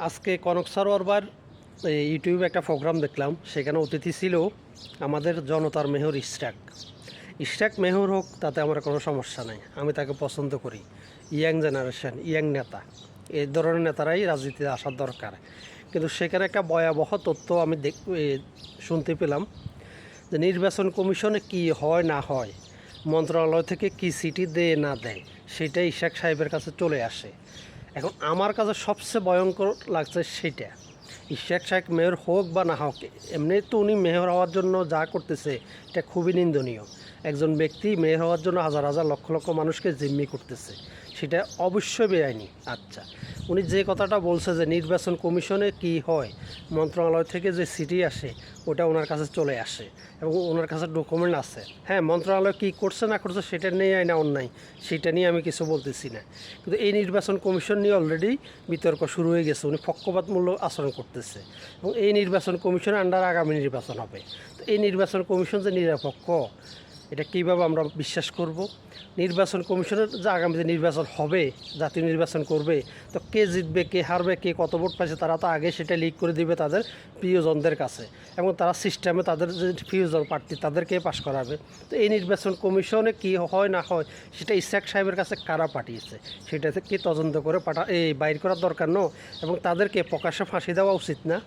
আজকে কনক সারোয়ারবার ইউটিউবে একটা প্রোগ্রাম দেখলাম, সেখানে অতিথি ছিল আমাদের জনতার মেহর ইশরাক। ইশরাক মেহর হোক, তাতে আমার কোনো সমস্যা নাই, আমি তাকে পছন্দ করি। ইয়াং জেনারেশন, ইয়াং নেতা এই ধরনের নেতারাই রাজনীতিতে আসার দরকার। কিন্তু সেখানে একটা ভয়াবহ তথ্য আমি দেখ শুনতে পেলাম যে নির্বাচন কমিশনে কি হয় না হয়, মন্ত্রণালয় থেকে কি সিটি দেয় না দেয় সেটা ইশাক সাহেবের কাছে চলে আসে। এখন আমার কাছে সবচেয়ে ভয়ঙ্কর লাগছে সেটা ইশাক সাহেব মেয়র হোক বা না হোক এমনি তো উনি মেয়র হওয়ার জন্য যা করতেছে, এটা খুবই নিন্দনীয়। একজন ব্যক্তি মেয়র হওয়ার জন্য হাজার হাজার লক্ষ লক্ষ মানুষকে জিম্মি করতেছে, সেটা অবশ্যই বেআইনি। আচ্ছা উনি যে কথাটা বলছে যে নির্বাচন কমিশনে কি হয়, মন্ত্রণালয় থেকে যে সিটি আসে, ওটা ওনার কাছে চলে আসে এবং ওনার কাছে ডকুমেন্ট আছে। হ্যাঁ মন্ত্রণালয় কী করছে না করছে সেটা নিয়ে আইনা অন্যায়, সেটা নিয়ে আমি কিছু বলতেছি না। কিন্তু এই নির্বাচন কমিশন নিয়ে অলরেডি বিতর্ক শুরু হয়ে গেছে, উনি পক্ষপাতমূলক আচরণ করতেছে এবং এই নির্বাচন কমিশনের আন্ডার আগামী নির্বাচন হবে। তো এই নির্বাচন কমিশন যে নিরপেক্ষ এটা কীভাবে আমরা বিশ্বাস করব? নির্বাচন কমিশনের যে আগামীতে নির্বাচন হবে, জাতীয় নির্বাচন করবে, তো কে জিতবে, কে হারবে, কে কত ভোট পাইছে, তারা তো আগে সেটা লিক করে দিবে তাদের প্রিয়জনদের কাছে এবং তারা সিস্টেমে তাদের যে প্রিয়জন প্রার্থী, তাদেরকে পাশ করাবে। তো এই নির্বাচন কমিশনে কি হয়, না হয়, সেটা ইসাক সাহেবের কাছে কারা পাঠিয়েছে, সেটাতে কি তদন্ত করে পাঠা এই বাইর করার দরকার ন? এবং তাদেরকে প্রকাশ্যে ফাঁসি দেওয়া উচিত না?